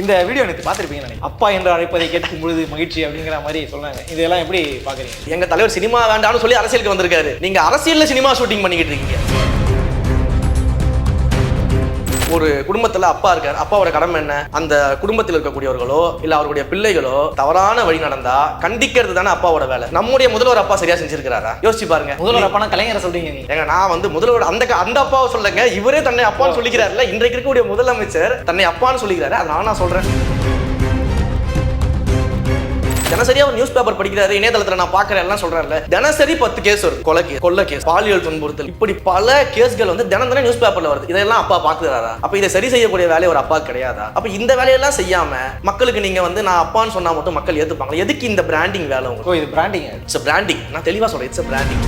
இந்த வீடியோ எனக்கு பார்த்துருப்பீங்க நான் அப்பா என்று அழைப்பதை கேட்கும் பொழுது மகிழ்ச்சி அப்படிங்கிற மாதிரி சொன்னாங்க. இதெல்லாம் எப்படி பாக்குறீங்க எங்க தலைவர் சினிமா வேண்டாம்னு சொல்லி அரசியலுக்கு வந்திருக்காரு. நீங்க அரசியல்ல சினிமா ஷூட்டிங் பண்ணிக்கிட்டு இருக்கீங்க. ஒரு குடும்பத்துல அப்பா இருக்கார் அப்பாவோட கடமை என்ன? அந்த குடும்பத்தில் இருக்கக்கூடியவர்களோ இல்ல அவருடைய பிள்ளைகளோ தவறான வழி நடந்தா கண்டிக்கிறது தானே அப்பாவோட வேலை. நம்முடைய முதல்வர் அப்பா சரியா செஞ்சிருக்கிறாரா? யோசிச்சு பாருங்க. முதல்வர் அப்பானா கலைஞரை சொல்றீங்க ஏங்க நான் வந்து முதல்வர் அந்த அந்த அப்பாவை சொல்லுங்க இவரே தன்னை அப்பான்னு சொல்லிக்கிறாருல்ல இன்றைக்கு இருக்கக்கூடிய முதலமைச்சர் தன்னை அப்பான்னு சொல்லிக்கிறாரு அதை நான் சொல்றேன். தினசரியா ஒரு நியூஸ் பேப்பர் படிக்கிறாரு இணையதளத்துல நான் பாக்குறேன் எல்லாம் சொல்றேன்ல தினசரி பத்து கேஸ் வரும். கொலை கேஸ் கொள்ள கேஸ் பாலியல் துன்புறுத்தல். இப்படி பல கேஸ்கள் வந்து தினம் தினம் நியூஸ் பேப்பர்ல வருது. இதெல்லாம் அப்பா பாக்குறாரா அப்ப இதை சரி செய்யக்கூடிய வேலை ஒரு அப்பா கிடையாதா? அப்ப இந்த வேலையெல்லாம் செய்யாம மக்களுக்கு நீங்க வந்து நான் அப்பான்னு சொன்னா மட்டும் மக்கள் ஏத்துப்பாங்க எதுக்கு இந்த பிராண்டிங் வேலை உங்களுக்கு? இது பிராண்டிங் இட்ஸ் பிராண்டிங் நான் தெளிவா சொல்றேன் இட்ஸ் பிராண்டிங்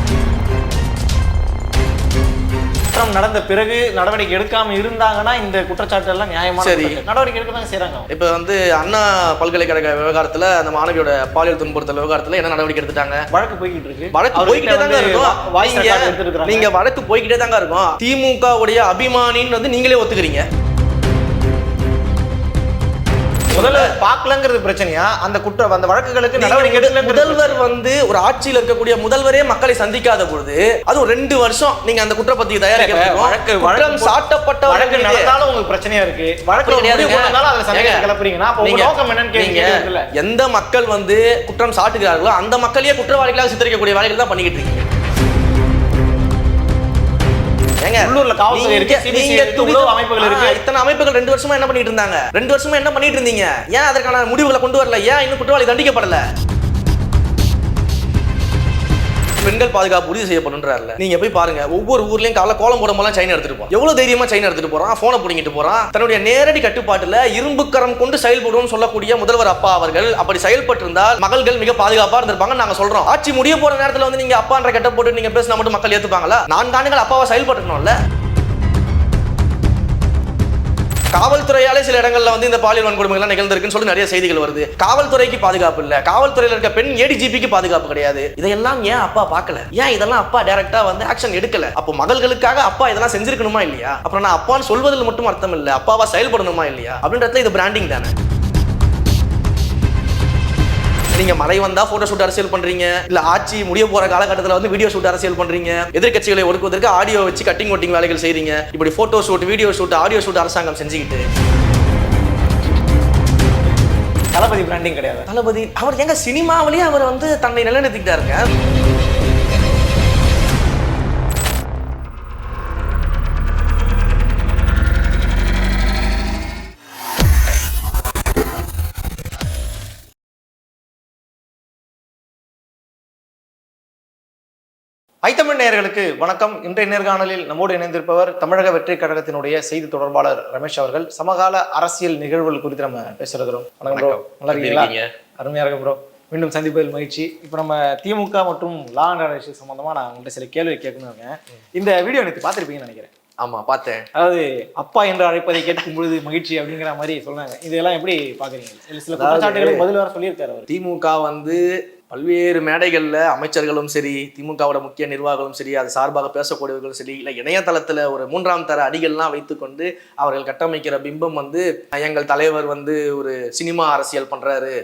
குற்றம் நடந்த பிறகு நடவடிக்கை எடுக்காம இருந்தாங்கன்னா இந்த குற்றச்சாட்டு எல்லாம் நியாயமான சரி. நடவடிக்கை எடுக்க தான் செய்றாங்க இப்போ வந்து அண்ணா பல்கலைக்கழக விவகாரத்துல அந்த மாணவியோட பாலியல் துன்புறுத்தல் விவகாரத்துல என்ன நடவடிக்கை எடுத்துட்டாங்க? வழக்கு போய்கிட்டு இருக்கு. வழக்கு போய்கிட்டே தாங்க இருக்கும். நீங்க வழக்கு போய்கிட்டே தாங்க இருக்கும். திமுக உடைய அபிமானின்னு வந்து நீங்களே ஒத்துக்கிறீங்க. முதல்ல பார்க்கலங்கிறது பிரச்சனையா? அந்த குற்றம் அந்த வழக்குகளுக்கு நடவடிக்கை முதல்வர் வந்து ஒரு ஆட்சியில் இருக்கக்கூடிய முதல்வரே மக்களை சந்திக்காத பொழுது அது ஒரு ரெண்டு வருஷம் நீங்க அந்த குற்றப்பத்திரிகை தயாரிக்கிறதுக்கும் வழக்கு- குற்றம் வழக்கு- சாட்டப்பட்ட வழக்கு நடந்தாலும் உங்களுக்கு பிரச்சனையா இருக்கு. வழக்கு கேட்கறதுல எந்த மக்கள் வந்து குற்றம் சாட்டுகிறார்களோ அந்த மக்களையே குற்றவாளிகளாக சித்தரிக்கக்கூடிய வேலைகள் தான் பண்ணிக்கிட்டு இருக்கீங்க. ஏங்க, உள்ளூர்ல காவல்துறை இருக்கு, நீங்க- உளவு அமைப்புகள் இருக்கு. இத்தனை அமைப்புகள் ரெண்டு வருஷமா என்ன பண்ணிட்டு இருந்தாங்க? ரெண்டு வருஷமா என்ன பண்ணிட்டு இருந்தீங்க? ஏன் அதற்கான முடிவுகளை கொண்டு வரல? ஏன் இன்னும் குற்றவாளி தண்டிக்கப்படல? பெண்கள் பாதுகாப்பு உறுதி செய்யப்படுன்றாருல நீங்க போய் பாருங்க ஒவ்வொரு ஊர்லயும் கால கோலம் போடும்போது சைனா எடுத்துட்டு போறோம் எவ்வளவு தைரியமா சைனா எடுத்துட்டு போறான்? போனை பிடிங்கிட்டு போறான். தன்னுடைய நேரடி கட்டுப்பாட்டுல இரும்பு கரம் கொண்டு செயல்படுவோம் சொல்லக்கூடிய முதல்வர் அப்பா அவர்கள் அப்படி செயல்பட்டு இருந்தால் மகள்கள் மிக பாதுகாப்பா இருந்திருப்பாங்க நாங்க சொல்றோம். ஆட்சி முடிய போற நேரத்துல வந்து நீங்க அப்பான்ற கட்ட போட்டு நீங்க பேசினா மட்டும் மக்கள் ஏத்துப்பாங்களா? நான் ஆண்டுகள் அப்பாவை செயல்பட்டுக்கணும்ல. காவல்துறையாலே சில இடங்களில் வந்து இந்த பாலியல் வன்கொடுமைகள்லாம் நிகழ்ந்திருக்குன்னு சொல்லி நிறைய செய்திகள் வருது. காவல்துறைக்கு பாதுகாப்பு இல்லை. காவல்துறையில் இருக்க பெண் ஏடிஜிபிக்கு பாதுகாப்பு கிடையாது. இதெல்லாம் ஏன் அப்பா பார்க்கல? ஏன் இதெல்லாம் அப்பா டேரக்டா வந்து ஆக்ஷன் எடுக்கல? அப்போ மகள்களுக்காக அப்பா இதெல்லாம் செஞ்சிருக்கணுமா இல்லையா? அப்புறம் நான் அப்பான்னு சொல்வதில் மட்டும் அர்த்தம் இல்லை. அப்பாவா செயல்படணுமா இல்லையா? அப்படின்றதுல இது பிராண்டிங் தானே. நீங்க மழை வந்தா போட்டோ ஷூட் அரசியல் பண்றீங்க. இல்ல ஆட்சி முடிய போற காலகட்டத்தில் வந்து வீடியோ ஷூட் அரசியல் பண்றீங்க. எதிர்க்கட்சிகளை ஒடுக்குவதற்கு ஆடியோ வச்சு கட்டிங் ஓட்டிங் வேலைகள் செய்றீங்க. இப்படி photo shoot video shoot audio shoot அரசாங்கம் செஞ்சுக்கிட்டு. தளபதி பிராண்டிங் கிடையாது. தளபதி அவர் எங்க சினிமாவிலேயே அவர் வந்து தன்னை நிலைநிறுத்திக்கிட்டாருங்க நேயர்களுக்கு வணக்கம். இன்றைய நேர்காணலில் நம்மோடு இணைந்திருப்பவர் தமிழக வெற்றி கழகத்தினுடைய செய்தி தொடர்பாளர் ரமேஷ் அவர்கள். சமகால அரசியல் நிகழ்வுகள் குறித்து நம்ம பேசுகிறோம் வணக்கம் ப்ரோ நல்லா இருக்கீங்களா? இருக்கீங்க? அருமையா இருக்கு ப்ரோ மீண்டும் சந்திப்பதில் மகிழ்ச்சி. இப்போ நம்ம திமுக மற்றும் லா அண்ட் இஷ்யூ சம்பந்தமா நான் உங்கள்கிட்ட சில கேள்வி கேட்கணும் இருக்கேன். இந்த வீடியோ எனக்கு பார்த்துருப்பீங்கன்னு நினைக்கிறேன். ஆமா பார்த்தேன். அதாவது அப்பா என்று அழைப்பதை கேட்கும் பொழுது மகிழ்ச்சி அப்படிங்கிற மாதிரி சொன்னாங்க இதெல்லாம் எப்படி பாக்குறீங்க? இல்ல சில குற்றச்சாட்டுகளுக்கு பதில் வர சொல்லியிருக்காரு அவர். திமுக வந்து பல்வேறு மேடைகளில் அமைச்சர்களும் சரி திமுகவோட முக்கிய நிர்வாகிகளும் சரி அது சார்பாக பேசக்கூடியவர்களும் சரி இல்லை இணையதளத்தில் ஒரு மூன்றாம் தர அடிகள்லாம் வைத்துக்கொண்டு அவர்கள் கட்டமைக்கிற பிம்பம் வந்து எங்கள் தலைவர் வந்து ஒரு சினிமா அரசியல் பண்ணுறாரு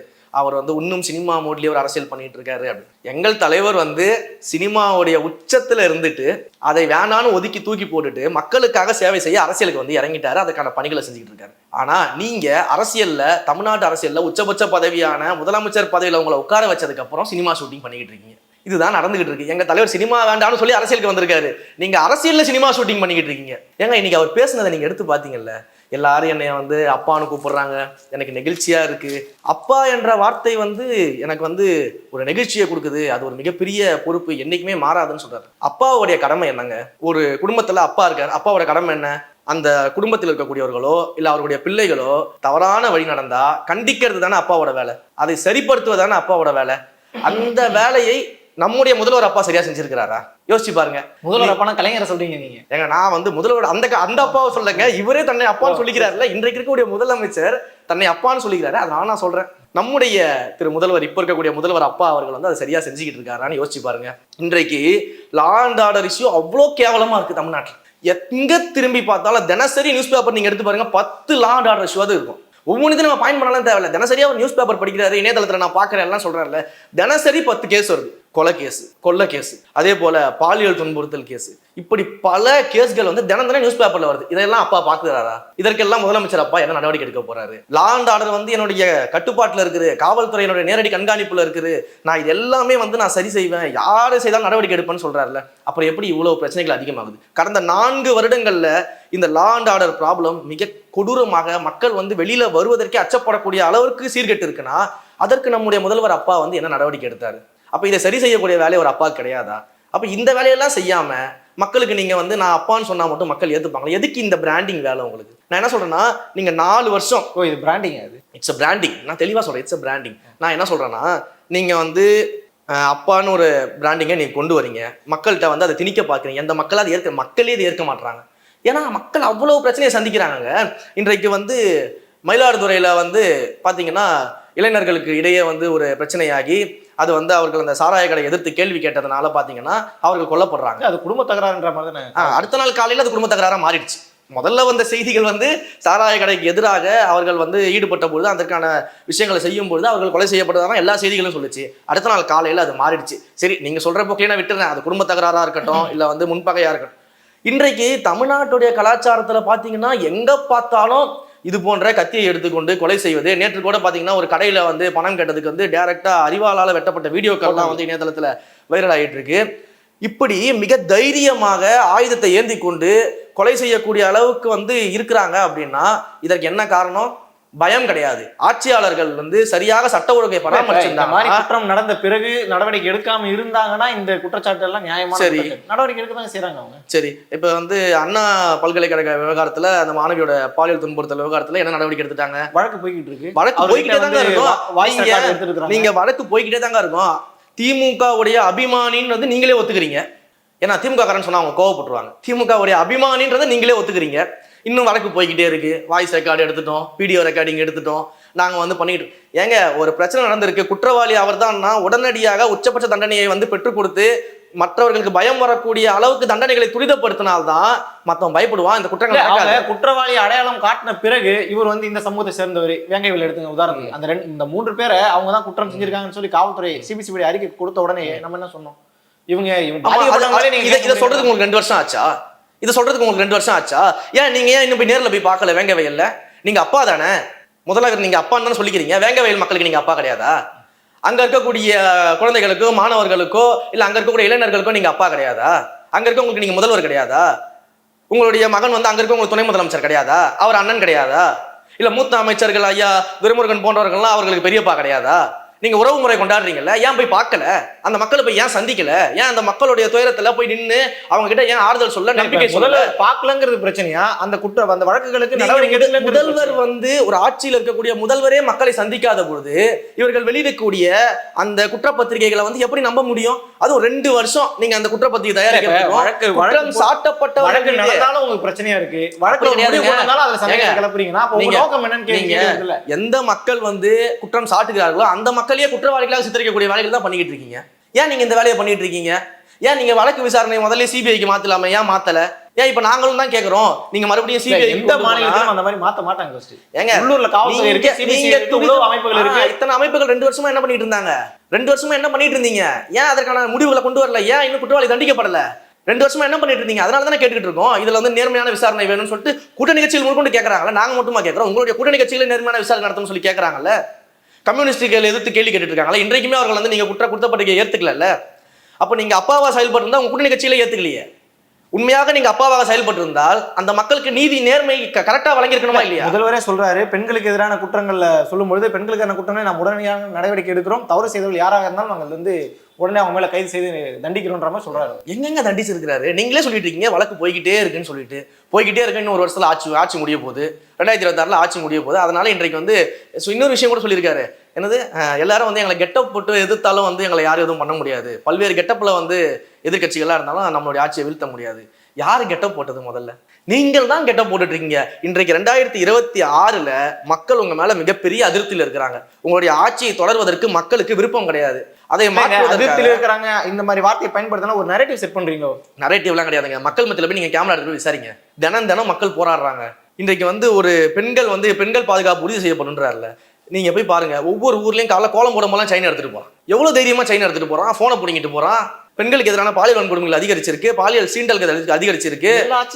அவர் வந்து இன்னும் சினிமா மோட்லேயே ஒரு அரசியல் பண்ணிட்டு இருக்காரு அப்படின்னு. எங்கள் தலைவர் வந்து சினிமாவுடைய உச்சத்தில் இருந்துட்டு அதை வேணான்னு ஒதுக்கி தூக்கி போட்டுட்டு மக்களுக்காக சேவை செய்ய அரசியலுக்கு வந்து இறங்கிட்டாரு. அதுக்கான பணிகளை செஞ்சுக்கிட்டு இருக்காரு. ஆனா நீங்க அரசியல்ல தமிழ்நாட்டு அரசியல்ல உச்சபட்ச பதவியான முதலமைச்சர் பதவியில் உங்களை உட்கார வச்சதுக்கு அப்புறம் சினிமா ஷூட்டிங் பண்ணிக்கிட்டு இருக்கீங்க. இதுதான் நடந்துகிட்டு இருக்கு. எங்க தலைவர் சினிமா வேண்டாம்னு சொல்லி அரசியலுக்கு வந்திருக்காரு. நீங்க அரசியல்ல சினிமா ஷூட்டிங் பண்ணிக்கிட்டு இருக்கீங்க. ஏங்க இன்னைக்கு அவர் பேசுனதை நீங்க எடுத்து பாத்தீங்கல்ல எல்லாரும் என்னை வந்து அப்பான்னு கூப்பிடுறாங்க. எனக்கு நெகிழ்ச்சியா இருக்கு. அப்பா என்ற வார்த்தை வந்து எனக்கு வந்து ஒரு நெகிழ்ச்சியை கொடுக்குது. அது ஒரு மிகப்பெரிய பொறுப்பு என்னைக்குமே மாறாதுன்னு சொல்றாரு. அப்பாவுடைய கடமை என்னங்க? ஒரு குடும்பத்துல அப்பா இருக்கார். அப்பாவோட கடமை என்ன? அந்த குடும்பத்தில் இருக்கக்கூடியவர்களோ இல்லை அவருடைய பிள்ளைகளோ தவறான வழி நடந்தா கண்டிக்கிறது தானே அப்பாவோட வேலை. அதை சரிப்படுத்துவது தானே அப்பாவோட வேலை. அந்த வேலையை நம்முடைய முதல்வர் அப்பா சரியா செஞ்சிருக்கிறாரா? யோசிச்சு பாருங்க. முதல்வர் அப்பானா கலைஞரை சொல்றீங்க நீங்க? ஏங்க நான் வந்து முதல்வர் அந்த அந்த அப்பாவை சொல்லுங்க இவரே தன்னை அப்பான்னு சொல்லிக்கிறாருல இன்றைக்கு இருக்கக்கூடிய முதலமைச்சர் தன்னை அப்பான்னு சொல்லிக்கிறாரு. அதை நான் சொல்றேன். நம்முடைய திரு முதல்வர் இப்ப இருக்கக்கூடிய முதல்வர் அப்பா அவர்கள் வந்து அதை சரியா செஞ்சுக்கிட்டு இருக்காரான்னு யோசிச்சு பாருங்க. இன்றைக்கு லா அண்ட் ஆர்டர் இஷ்யூ அவ்வளோ கேவலமா இருக்கு தமிழ்நாட்டில். எங்க திரும்பி பார்த்தாலும் தினசரி நியூஸ் பேப்பர் நீங்க எடுத்து பாருங்க பத்து லா அண்ட் ஆர்டர் இஷ்யூவாது இருக்கும். ஒவ்வொன்றுத்தையும் நம்ம பாயிண்ட் பண்ணலாம் தேவையில்ல. தினசரியா ஒரு நியூஸ் பேப்பர் படிக்கிறாரு இணையதளத்துல நான் பார்க்குறேன் எல்லாம் சொல்றேன்ல தினசரி பத்து கேஸ் வருது. கொலை கேஸ் கொள்ள கேஸ் அதே போல பாலியல் துன்புறுத்தல் கேஸ். இப்படி பல கேஸ்கள் வந்து தினம் தினம் நியூஸ் பேப்பர்ல வருது. இதெல்லாம் அப்பா பாக்குறாரா இதற்கெல்லாம் முதலமைச்சர் அப்பா என்ன நடவடிக்கை எடுக்க போறாரு? லா அண்ட் ஆர்டர் வந்து என்னுடைய கட்டுப்பாட்டுல இருக்குது. காவல்துறையினுடைய நேரடி கண்காணிப்புல இருக்குது. நான் இது எல்லாமே வந்து நான் சரி செய்வேன். யாரு செய்தாலும் நடவடிக்கை எடுப்பேன்னு சொல்றாருல அப்புறம் எப்படி இவ்வளவு பிரச்சனைகள் அதிகமாகுது? கடந்த நான்கு வருடங்கள்ல இந்த லா அண்ட் ஆர்டர் ப்ராப்ளம் மிக கொடூரமாக மக்கள் வந்து வெளியில வருவதற்கே அச்சப்படக்கூடிய அளவுக்கு சீர்கெட்டு இருக்குன்னா அதற்கு நம்முடைய முதல்வர் அப்பா வந்து என்ன நடவடிக்கை எடுத்தாரு? அப்ப இதை சரி செய்யக்கூடிய வேலை ஒரு அப்பா கிடையாதா? அப்ப இந்த வேலையெல்லாம் செய்யாம மக்களுக்கு நீங்க வந்து நான் அப்பான்னு சொன்னா மட்டும் மக்கள் ஏத்துப்பாங்க எதுக்கு இந்த பிராண்டிங் வேலை உங்களுக்கு? நான் என்ன சொல்றேன்னா நீங்க நாலு வருஷம் ஓ இது பிராண்டிங் அது இட்ஸ் அ பிராண்டிங் நான் தெளிவா சொல்றேன் இட்ஸ் அ பிராண்டிங் நான் என்ன சொல்றேன்னா நீங்க வந்து அப்பான்னு ஒரு பிராண்டிங்கை நீங்க கொண்டு வரீங்க. மக்கள்கிட்ட வந்து அதை திணிக்க பார்க்குறீங்க அந்த மக்கள் அதை ஏற்க மக்களே அதை ஏற்க மாட்றாங்க. ஏன்னா மக்கள் அவ்வளவு பிரச்சனையை சந்திக்கிறாங்க இன்றைக்கு வந்து மயிலாடுதுறையில வந்து பாத்தீங்கன்னா இளைஞர்களுக்கு இடையே வந்து ஒரு பிரச்சனையாகி அது வந்து அவர்கள் அந்த சாராய கடை எதிர்த்து கேள்வி கேட்டதுனால பாத்தீங்கன்னா அவர்கள் கொல்லப்படுறாங்க. அது குடும்ப தகராறுன்ற மாதிரி தானே? அடுத்த நாள் காலையில அது குடும்ப தகராறா மாறிடுச்சு. முதல்ல வந்த செய்திகள் வந்து சாராய கடைக்கு எதிராக அவர்கள் வந்து ஈடுபட்ட பொழுது அதற்கான விஷயங்களை செய்யும் பொழுது அவர்கள் கொலை செய்யப்பட்டதாக எல்லா செய்திகளும் சொல்லுச்சு. அடுத்த நாள் காலையில அது மாறிடுச்சு. சரி நீங்க சொல்ற போக்கிலே நான் விட்டுறேன் அது குடும்ப தகராறா இருக்கட்டும் இல்ல வந்து முன்பகையா இருக்கட்டும். இன்றைக்கு தமிழ்நாட்டுடைய கலாச்சாரத்துல பாத்தீங்கன்னா எங்க பார்த்தாலும் இது போன்ற கத்தியை எடுத்துக்கொண்டு கொலை செய்வது. நேற்று கூட பாத்தீங்கன்னா ஒரு கடையில வந்து பணம் கேட்டதுக்கு வந்து டைரக்டா அரிவாளால வெட்டப்பட்ட வீடியோக்கள்லாம் வந்து இணையதளத்துல வைரல் ஆயிட்டு இருக்கு இப்படி மிக தைரியமாக ஆயுதத்தை ஏந்தி கொண்டு கொலை செய்யக்கூடிய அளவுக்கு வந்து இருக்கிறாங்க அப்படின்னா இதற்கு என்ன காரணம்? பயம் கிடையாது. ஆட்சியாளர்கள் வந்து சரியாக சட்ட ஒழுங்கை பராமரிச்சிருந்தாங்க குற்றம் நடந்த பிறகு நடவடிக்கை எடுக்காம இருந்தாங்கன்னா இந்த குற்றச்சாட்டு எல்லாம் நியாயமான சரி. நடவடிக்கை எடுக்க தான் செய்றாங்க அவங்க? சரி. இப்ப வந்து அண்ணா பல்கலைக்கழக விவகாரத்துல அந்த மாணவியோட பாலியல் துன்புறுத்தல் விவகாரத்துல என்ன நடவடிக்கை எடுத்துட்டாங்க? வழக்கு போய்கிட்டு இருக்கு. வழக்கு போய்கிட்டே தாங்க இருக்கும். நீங்க வழக்கு போய்கிட்டே தாங்க இருக்கும். திமுகவுடைய அபிமானின்னு வந்து நீங்களே ஒத்துக்கிறீங்க. ஏன்னா திமுக காரன் சொன்னா அவங்க கோவப்பட்டுருவாங்க. திமுகவுடைய அபிமானின்றதை நீங்களே ஒத்துக்கிறீங்க. இன்னும் வழக்கு போய்கிட்டே இருக்கு. வாய்ஸ் ரெக்கார்டு எடுத்துட்டோம் வீடியோ ரெக்கார்டிங் எடுத்துட்டோம். நாங்க வந்து பண்ணிட்டு ஏங்க ஒரு பிரச்சனை நடந்திருக்கு. குற்றவாளி அவர்தான்னா உடனடியாக உச்சபட்ச தண்டனையை வந்து பெற்றுக் கொடுத்து மற்றவர்களுக்கு பயம் வரக்கூடிய அளவுக்கு தண்டனைகளை துரிதப்படுத்தினால்தான் மத்தவன் பயப்படுவான். இந்த குற்றங்கள் குற்றவாளி அடையாளம் காட்டின பிறகு இவர் வந்து இந்த சமூகத்தை சேர்ந்தவர். வேங்கைவில் எடுத்துங்க உதாரணத்துக்கு. அந்த ரெண்டு இந்த மூன்று பேரை அவங்க தான் குற்றம் செஞ்சிருக்காங்கன்னு சொல்லி காவல்துறை சிபிசிபி அறிக்கை கொடுத்த உடனே நம்ம என்ன சொன்னோம்? இவங்க இவங்க இதை- சொல்றதுக்கு. உங்களுக்கு ரெண்டு வருஷம் ஆச்சா? இதை சொல்றதுக்கு உங்களுக்கு ரெண்டு வருஷம் ஆச்சா? ஏன் நீங்க ஏன் இன்னும் போய் நேரில் போய் பார்க்கல? வேங்க வயல்ல. நீங்க அப்பா தானே? முதலாக நீங்க அப்பா தானே சொல்லிக்கிறீங்க. வேங்க வயல் மக்களுக்கு நீங்க அப்பா கிடையாதா? அங்க இருக்கக்கூடிய குழந்தைகளுக்கோ மாணவர்களுக்கோ இல்ல அங்க இருக்கக்கூடிய இளைஞர்களுக்கோ நீங்க அப்பா கிடையாதா? அங்க இருக்கவங்களுக்கு நீங்க முதல்வர் கிடையாதா? உங்களுடைய மகன் வந்து அங்க இருக்க உங்களுக்கு துணை முதலமைச்சர் கிடையாதா? அவர் அண்ணன் கிடையாதா? இல்ல மூத்த அமைச்சர்கள் ஐயா துரைமுருகன் போன்றவர்கள்லாம் அவர்களுக்கு பெரியப்பா கிடையாதா? நீங்க உறவு முறை கொண்டாடுறீங்கல்ல ஏன் போய் பார்க்கல? அந்த மக்களை போய் ஏன் சந்திக்கல? ஏன் அந்த மக்களுடைய துயரத்துல போய் நின்னு அவங்க கிட்ட ஏன் ஆறுதல் சொல்ல நம்பிக்கை முதல்ல பார்க்கலங்கிறது பிரச்சனையா? அந்த குற்ற அந்த வழக்குகளுக்கு முதல்வர் வந்து ஒரு ஆட்சியில் இருக்கக்கூடிய முதல்வரே மக்களை சந்திக்காத பொழுது இவர்கள் வெளியிடக்கூடிய அந்த குற்றப்பத்திரிகைகளை வந்து எப்படி நம்ப முடியும்? அதுவும் ரெண்டு வருஷம் நீங்க அந்த குற்றப்பத்திரிகை தயாரிக்கிறதுக்கும் வழக்கு- குற்றம் வழக்கு போ- சாட்டப்பட்டவர்கள் வழக்கு நடந்தாலும் உங்களுக்கு பிரச்சனையா இருக்கு. வழக்கு எந்த மக்கள் வந்து குற்றம் சாட்டுகிறார்களோ அந்த மக்களையே குற்றவாளிகளாக சித்தரிக்கக்கூடிய வேலைகள் தான் பண்ணிக்கிட்டு இருக்கீங்க. ஏன் நீங்க இந்த வேலையை பண்ணிட்டு இருக்கீங்க? ஏன் நீங்க வழக்கு விசாரணை முதல்ல சிபிஐக்கு மாத்தலாம? ஏன் மாத்தல? ஏன் இப்ப நாங்களும் தான் கேக்குறோம். நீங்க மறுபடியும் சிபிஐ எந்த மாநிலத்திலும் அந்த மாதிரி மாத்த மாட்டாங்க. ஏங்க உள்ளூர்ல காவல்துறை இருக்கு அமைப்புகள் இருக்கு. இத்தனை அமைப்புகள் ரெண்டு வருஷமா என்ன பண்ணிட்டு இருந்தாங்க? ரெண்டு வருஷமா என்ன பண்ணிட்டு இருந்தீங்க? ஏன் அதற்கான முடிவுகளை கொண்டு வரல? ஏன் இன்னும் குற்றவாளி தண்டிக்கப்படல? ரெண்டு வருஷமா என்ன பண்ணிட்டு இருந்தீங்க? அதனால தானே கேட்டுக்கிட்டு இருக்கோம். இதுல வந்து நேர்மையான விசாரணை வேணும்னு சொல்லிட்டு கூட்டணி கட்சிகள் முன்கொண்டு கேட்கறாங்கல்ல நாங்க மட்டுமா கேட்கறோம் உங்களுடைய கூட்டணி கட்சியில நேர்மையான விசாரணை நடத்தணும்னு சொல்லி கேட்கறாங்கல்ல கம்யூனிஸ்டுகள் எதிர்த்து கேள்வி கேட்டுட்டு இன்றைக்குமே அவர்கள் வந்து நீங்கள் குற்ற குற்றப்பட்டிருக்கை ஏற்றுக்கல அப்போ நீங்கள் அப்பாவாக செயல்பட்டிருந்தால் உங்கள் கூட்டணி கட்சியில் ஏற்றுக்கலையே உண்மையாக நீங்க அப்பாவாக செயல்பட்டிருந்தால் அந்த மக்களுக்கு நீதி நேர்மை கரெக்டா வழங்கியிருக்கணுமா இல்லையா? முதல்வரே சொல்றாரு பெண்களுக்கு எதிரான குற்றங்கள்ல சொல்லும்பொழுது பெண்களுக்கான குற்றங்களை நாம் உடனடியாக நடவடிக்கை எடுக்கிறோம். தவறு செய்தவர்கள் யாராக இருந்தாலும் நாங்கள் வந்து உடனே அவங்க மேல கைது செய்து தண்டிக்கிறோன்ற மாதிரி சொல்றாரு. எங்கெங்க தண்டிச்சிருக்கிறாரு? நீங்களே சொல்லிட்டு இருக்கீங்க வழக்கு போய்கிட்டே இருக்குன்னு சொல்லிட்டு. போய்கிட்டே இருக்கு இன்னும் ஒரு வருஷத்துல ஆட்சி ஆட்சி முடிய போகுது. ரெண்டாயிரத்தி இருபத்தாறுல ஆட்சி முடிய போகுது. அதனால இன்றைக்கு வந்து இன்னொரு விஷயம் கூட சொல்லியிருக்காரு. என்னது? எல்லாரும் வந்து எங்களை கெட்டப் போட்டு எதிர்த்தாலும் வந்து எங்களை யாரும் எதுவும் பண்ண முடியாது. பல்வேறு கெட்டப்ல வந்து எதிர்கட்சிகளாக இருந்தாலும் நம்மளுடைய ஆட்சியை வீழ்த்த முடியாது. யாரு கெட்டப் போட்டது முதல்ல? நீங்கள் தான் கெட்டப் போட்டுட்டு இருக்கீங்க இன்றைக்கு ரெண்டாயிரத்தி இருபத்தி ஆறுல மக்கள் உங்க மேல மிகப்பெரிய அதிருப்தியில் இருக்கிறாங்க. உங்களுடைய ஆட்சியை தொடர்வதற்கு மக்களுக்கு விருப்பம் கிடையாது. அதை மாற்றுவதற்காக அதிருப்தியில் இருக்கிறாங்க. இந்த மாதிரி வார்த்தையை பயன்படுத்தினா ஒரு நரேட்டிவ் செட் பண்றீங்க. நரேட்டிவ்லாம் கிடையாதுங்க. மக்கள் மத்தியில போய் நீங்க கேமரா எடுத்து போய் விசாரிங்க. தினம் தினம் மக்கள் போராடுறாங்க. இன்றைக்கு வந்து ஒரு பெண்கள் வந்து பெண்கள் பாதுகாப்பு உறுதி செய்யப்படுன்றாருல நீங்க போய் பாருங்க. ஒவ்வொரு ஊர்லயும் காலைல கோலம் போடும்போதெல்லாம் செயின் எடுத்துட்டு போறான். எவ்வளவு தைரியமா செயின் எடுத்துட்டு போறான்? போனை பிடிங்கிட்டு போறான். பெண்களுக்கு எதிரான பாலியல் வன்கொடுமைகள் அதிகரிச்சிருக்கு. பாலியல் சீண்டல்கள் அதிக- அதிகரிச்சிருக்கு.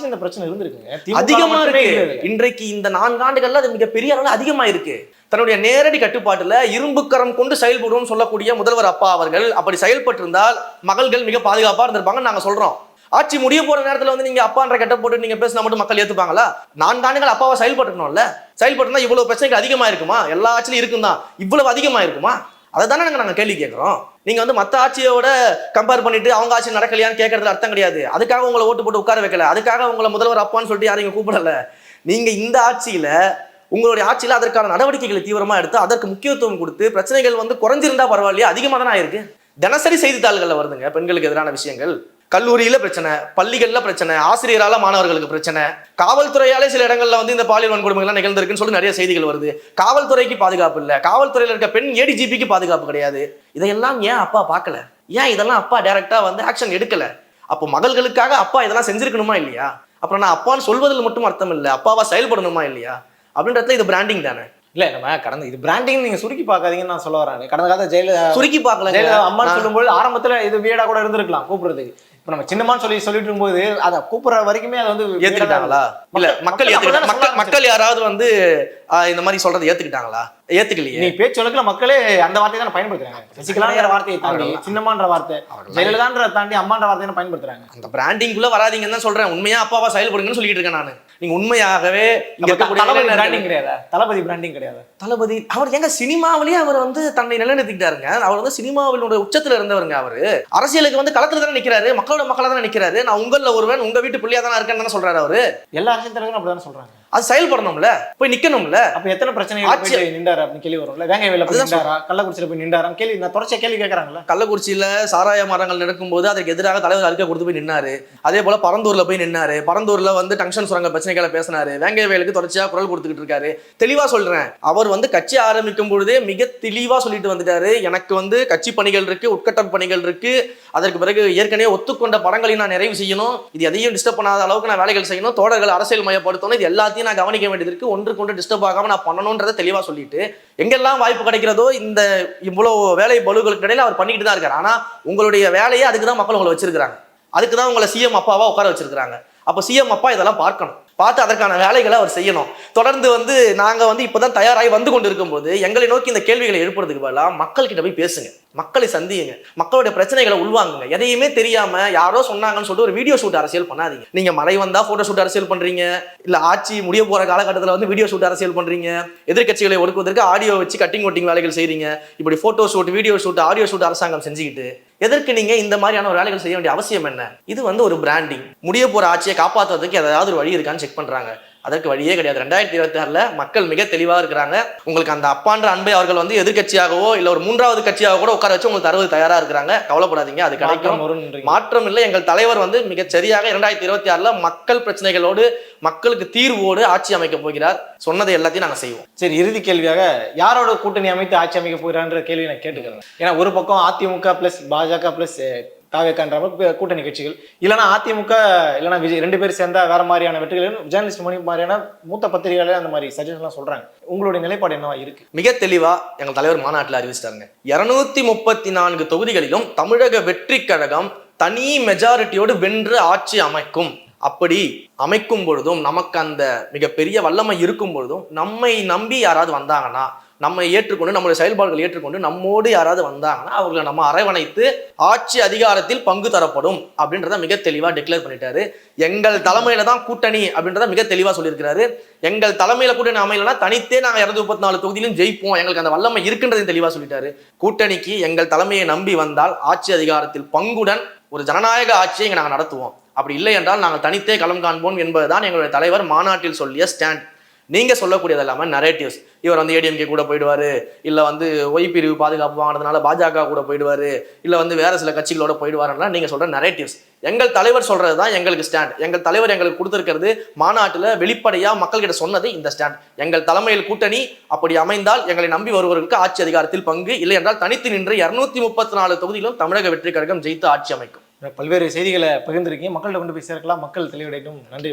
இந்த பிரச்சனை இருந்திருக்குங்க. திமுக அதிகமா இருக்கு. இன்றைக்கு இந்த நான்காண்டுகள்ல அது மிகப்பெரிய அளவுல அதிகமா இருக்கு தன்னுடைய நேரடி கட்டுப்பாட்டுல இரும்பு கரம் கொண்டு செயல்படுவோம் சொல்லக்கூடிய முதல்வர் அப்பா அவர்கள் அப்படி செயல்பட்டிருந்தால் மகள்கள் மிக பாதுகாப்பா இருந்திருப்பாங்கன்னு நாங்க சொல்றோம். ஆட்சி முடிய போற நேரத்துல வந்து நீங்க அப்பான்ற கெட்ட போட்டு நீங்க பேசினா மட்டும் மக்கள் ஏத்துப்பாங்களா? நான்காண்டுகள் அப்பாவை செயல்பட்டுணும்ல செயல்பட்டுனா இவ்வளவு பிரச்சனைகள் அதிகமா இருக்குமா எல்லா ஆட்சியிலும் இருக்கும் தான் இவ்வளவு அதிகமா இருக்குமா அதை தானே நாங்க நாங்க கேள்வி கேட்கிறோம் நீங்க வந்து மத்த ஆட்சியோட கம்பேர் பண்ணிட்டு அவங்க ஆட்சி நடக்கலையான்னு கேட்கறதுல அர்த்தம் கிடையாது. அதுக்காக உங்களை ஓட்டு போட்டு உட்கார வைக்கல. அதுக்காக உங்களை முதல்வர் அப்பான்னு சொல்லிட்டு யாரையும் கூப்பிடல. நீங்க இந்த ஆட்சியில உங்களுடைய ஆட்சியில அதற்கான நடவடிக்கைகளை தீவிரமா எடுத்து அதற்கு முக்கியத்துவம் கொடுத்து பிரச்சனைகள் வந்து குறைஞ்சிருந்தா பரவாயில்லையா? அதிகமாக தானே ஆயிருக்கு. தினசரி செய்தித்தாள்களில் வருதுங்க பெண்களுக்கு எதிரான விஷயங்கள். கல்லூரியில பிரச்சனை பள்ளிகள்ல பிரச்சனை ஆசிரியரால மாணவர்களுக்கு பிரச்சனை. காவல்துறையாலே சில இடங்கள்ல வந்து இந்த பாலியல் வன்கொடுமைகள்லாம் நிகழ்ந்திருக்குன்னு சொல்லி நிறைய செய்திகள் வருது. காவல்துறைக்கு பாதுகாப்பு இல்ல. காவல்துறையில இருக்க பெண் ஏடிஜிபிக்கு பாதுகாப்பு கிடையாது. இதையெல்லாம் ஏன் அப்பா பார்க்கல? ஏன் இதெல்லாம் அப்பா டைரக்டா வந்து ஆக்ஷன் எடுக்கல? அப்போ மகள்களுக்காக அப்பா இதெல்லாம் செஞ்சிருக்கணுமா இல்லையா? அப்புறம் நான் அப்பான்னு சொல்வதில் மட்டும் அர்த்தம் இல்லை. அப்பாவா செயல்படணுமா இல்லையா? அப்படின்றதுல இது பிராண்டிங் தானே. இல்ல நம்ம கடந்த இது பிராண்டிங் நீங்க சுருக்கி பார்க்காதீங்கன்னு நான் சொல்ல வரேன். கடந்த காலத்துல ஜெயலலிதா சுருக்கி பார்க்கல ஜெயலலிதா அம்மான்னு சொல்லும்போது ஆரம்பத்துல இது வீடா கூட இருந்திருக்கலாம் கூப்பிடுறதுக்கு. இப்ப நம்ம சின்னம்மான்னு சொல்லி சொல்லிட்டு இருக்கும்போது அதை கூப்பிடுற வரைக்குமே அது வந்து ஏத்துக்கிட்டாங்களா? இல்ல மக்கள் ஏத்துக்கிட்டாங்க மக்கள் மக்கள் யாராவது வந்து இந்த மாதிரி சொல்றதை ஏத்துக்கிட்டாங்களா? ஏத்துக்கலையே. நீ பேச்சு வழக்குல மக்களே அந்த வார்த்தையை தானே பயன்படுத்துறாங்க. சசிகலாங்கிற வார்த்தையை தாண்டி சின்னம்மான்ற வார்த்தை ஜெயலலிதான்ற தாண்டி அம்மான்ற வார்த்தையை பயன்படுத்துறாங்க. அந்த பிராண்டிங்குள்ள வராதீங்கன்னு தான் சொல்றேன். உண்மையா அப்பாவா செயல்படுங்கன்னு சொல்லிட்டு இருக்கேன் நான். நீங்க உண்மையாகவே இங்க தளபதி பிராண்டிங் கிடையாது? தளபதி பிராண்டிங் கிடையாது? தளபதி அவர் எங்க சினிமாவிலேயே அவர் வந்து தன்னை நிலைநிறுத்திக்கிட்டாருங்க. அவர் வந்து சினிமாவினுடைய உச்சத்துல இருந்தவருங்க அவரு. அரசியலுக்கு வந்து களத்துல தானே நிக்கிறாரு. மக்களோட மக்களா தானே நிக்கிறாரு. நான் உங்கள ஒருவன் உங்க வீட்டு பிள்ளையா தானே இருக்கேன்னு தானே சொல்றாரு அவரு. எல்லா அரசியல் தலைவரும் அப்படிதானே சொல்றாங்க. அது செயல்படணும்ல? போய் நிக்கணும்ல? அப்ப எத்தனை பிரச்சனைகள் ஆட்சி- நின்றாரு? அப்படின்னு கேள்வி வரும்ல. வேங்க வேலை நின்றாரா? கள்ளக்குறிச்சியில போய் நின்றாரா? கேள்வி நான் தொடர்ச்சியா கேள்வி கேட்கறாங்கல்ல கள்ளக்குறிச்சியில சாராய மரங்கள் நடக்கும்போது அதற்கு எதிராக தலைவர் அறிக்கை கொடுத்து போய் நின்னாரு. அதே போல பரந்தூர்ல போய் நின்னாரு. பரந்தூர்ல வந்து டங்ஷன் சுரங்க பிரச்சனைகளை பேசினாரு. வேங்கை வேலுக்கு தொடர்ச்சியா குரல் கொடுத்துக்கிட்டு இருக்காரு. தெளிவா சொல்றேன். அவர் வந்து கட்சி ஆரம்பிக்கும் பொழுதே மிக தெளிவா சொல்லிட்டு வந்துட்டாரு. எனக்கு வந்து கட்சி பணிகள் இருக்கு உட்கட்ட பணிகள் இருக்கு. அதற்கு பிறகு ஏற்கனவே ஒத்துக்கொண்ட படங்களை நான் நிறைவு செய்யணும். இது எதையும் டிஸ்டர்ப் பண்ணாத அளவுக்கு நான் வேலைகள் செய்யணும். தோழர்கள் அரசியல் மயப்படுத்தணும். இது எல்லாத்தையும் நான் கவனிக்க வேண்டியது இருக்குது ஒன்றுக்கு ஒன்று டிஸ்டர்ப் ஆகாமல் நான் பண்ணணுன்றதை தெளிவா சொல்லிட்டு எங்கெல்லாம் வாய்ப்பு கிடைக்கிறதோ இந்த இவ்வளவு வேலை பலுகளுக்கு இடையில அவர் பண்ணிக்கிட்டு தான் இருக்கார். ஆனா உங்களுடைய வேலையே அதுக்கு தான் மக்கள் உங்களை வச்சிருக்கிறாங்க. அதுக்கு தான் உங்களை சிஎம் அப்பாவா உட்கார வச்சிருக்கிறாங்க. அப்போ சிஎம் அப்பா இதெல்லாம் பார்க்கணும். பார்த்து அதற்கான வேலைகளை அவர் செய்யணும். தொடர்ந்து வந்து நாங்க வந்து இப்போதான் தயாராகி வந்து கொண்டு இருக்கும்போது எங்களை நோக்கி இந்த கேள்விகளை எழுப்புறதுக்கு பதிலாக மக்கள்கிட்ட போய் பேசுங்க. மக்களை சந்தியுங்க. மக்களுடைய பிரச்சனைகளை உள்வாங்குங்க. எதையுமே தெரியாம யாரோ சொன்னாங்கன்னு சொல்லிட்டு ஒரு வீடியோ ஷூட் அரசியல் பண்ணாதீங்க. நீங்க மழை வந்தா போட்டோ ஷூட் அரசியல் பண்றீங்க. இல்ல ஆட்சி முடிய போற காலகட்டத்தில் வந்து வீடியோ ஷூட் அரசியல் பண்றீங்க. எதிர்க்கட்சிகளை ஒடுக்குவதற்கு ஆடியோ வச்சு கட்டிங் ஒட்டிங் வேலைகள் செய்றீங்க. இப்படி photo shoot video shoot audio shoot அரசாங்கம் செஞ்சுக்கிட்டு எதற்கு நீங்க இந்த மாதிரியான ஒரு வேலைகள் செய்ய வேண்டிய அவசியம் என்ன? இது வந்து ஒரு பிராண்டிங் முடிய போற ஆட்சியை காப்பாற்றுறதுக்கு ஏதாவது ஒரு வழி இருக்கான்னு செக் பண்றாங்க. அதற்கு வழியே கிடையாது. ரெண்டாயிரத்தி இருபத்தி ஆறுல மக்கள் மிக தெளிவா இருக்கிறாங்க. உங்களுக்கு அந்த அப்பான்ற அன்பை அவர்கள் வந்து எதிர்க்கட்சியாகவோ இல்ல ஒரு மூன்றாவது கட்சியாக கூட உட்கார வச்சு உங்களுக்கு தருவது தயாரா இருக்கிறாங்க. கவலைப்படாதீங்க அது கிடைக்கும். மாற்றம் இல்லை எங்கள் தலைவர் வந்து மிக சரியாக இரண்டாயிரத்தி இருபத்தி ஆறுல மக்கள் பிரச்சனைகளோடு மக்களுக்கு தீர்வோடு ஆட்சி அமைக்க போகிறார். சொன்னதை எல்லாத்தையும் நாங்க செய்வோம். சரி இறுதி கேள்வியாக யாரோட கூட்டணி அமைத்து ஆட்சி அமைக்க போகிறான்ற கேள்வி நான் கேட்டுக்கிறேன். ஏன்னா ஒரு பக்கம் அதிமுக பிளஸ் பாஜக பிளஸ் தாவேக்கான்ற மாதிரி கூட்டணி கட்சிகள் இல்லைன்னா அதிமுக இல்லைனா விஜய் ரெண்டு பேரும் சேர்ந்தா வேற மாதிரியான வெற்றிகள் ஜேர்னலிஸ்ட் மணி மாதிரியான மூத்த பத்திரிகையாளர் அந்த மாதிரி சஜஷன்லாம் சொல்றாங்க. உங்களுடைய நிலைப்பாடு என்னவா இருக்கு? மிக தெளிவா எங்கள் தலைவர் மாநாட்டில் அறிவிச்சிட்டாங்க இருநூத்தி முப்பத்தி நான்கு தொகுதிகளிலும் தமிழக வெற்றி கழகம் தனி மெஜாரிட்டியோடு வென்று ஆட்சி அமைக்கும். அப்படி அமைக்கும் பொழுதும் நமக்கு அந்த மிகப்பெரிய வல்லமை இருக்கும் பொழுதும் நம்மை நம்பி யாராவது வந்தாங்கன்னா நம்ம ஏற்றுக்கொண்டு நம்முடைய செயல்பாடுகள் ஏற்றுக்கொண்டு நம்மோடு யாராவது வந்தாங்கன்னா அவர்களை நம்ம அரவணைத்து ஆட்சி அதிகாரத்தில் பங்கு தரப்படும் அப்படின்றத மிக தெளிவாக டிக்ளேர் பண்ணிட்டாரு. எங்கள் தலைமையில தான் கூட்டணி அப்படின்றத மிக தெளிவாக சொல்லியிருக்கிறாரு. எங்கள் தலைமையில கூட்டணி அமையலன்னா தனித்தே நாங்கள் இரநூத்தி முப்பத்தி நாலு தொகுதியிலும் ஜெயிப்போம். எங்களுக்கு அந்த வல்லமை இருக்குன்றதையும் தெளிவாக சொல்லிட்டாரு. கூட்டணிக்கு எங்கள் தலைமையை நம்பி வந்தால் ஆட்சி அதிகாரத்தில் பங்குடன் ஒரு ஜனநாயக ஆட்சியை இங்கே நாங்கள் நடத்துவோம். அப்படி இல்லை என்றால் நாங்கள் தனித்தே களம் காண்போம் என்பதுதான் எங்களுடைய தலைவர் மாநாட்டில் சொல்லிய ஸ்டாண்ட். நீங்கள் சொல்லக்கூடியது இல்லாமல் நரேட்டிவ்ஸ் இவர் வந்து ஏடிஎம்கே கூட போயிடுவார். இல்லை வந்து ஒய் பிரிவு பாதுகாப்பு வாங்கினதுனால பாஜக கூட போயிடுவார். இல்லை வந்து வேறு சில கட்சிகளோட போயிடுவாருன்னா நீங்கள் சொல்கிற நரேட்டிவ்ஸ் எங்கள் தலைவர் சொல்கிறது தான் எங்களுக்கு ஸ்டாண்ட் எங்கள் தலைவர் எங்களுக்கு கொடுத்துருக்கிறது மாநாட்டில் வெளிப்படையாக மக்கள்கிட்ட சொன்னது இந்த ஸ்டாண்ட் எங்கள் தலைமையில் கூட்டணி அப்படி அமைந்தால் எங்களை நம்பி வருவர்களுக்கு ஆட்சி அதிகாரத்தில் பங்கு இல்லை என்றால் தனித்து நின்று இரநூத்தி முப்பத்தி நாலு தொகுதியிலும் தமிழக வெற்றி கழகம் ஜெயித்து ஆட்சி அமைக்கும். பல்வேறு செய்திகளை பகிர்ந்திருக்கீங்க. மக்கள்கிட்ட கொண்டு போய் சேர்க்கலாம். மக்கள் தெளிவடையும் நன்றி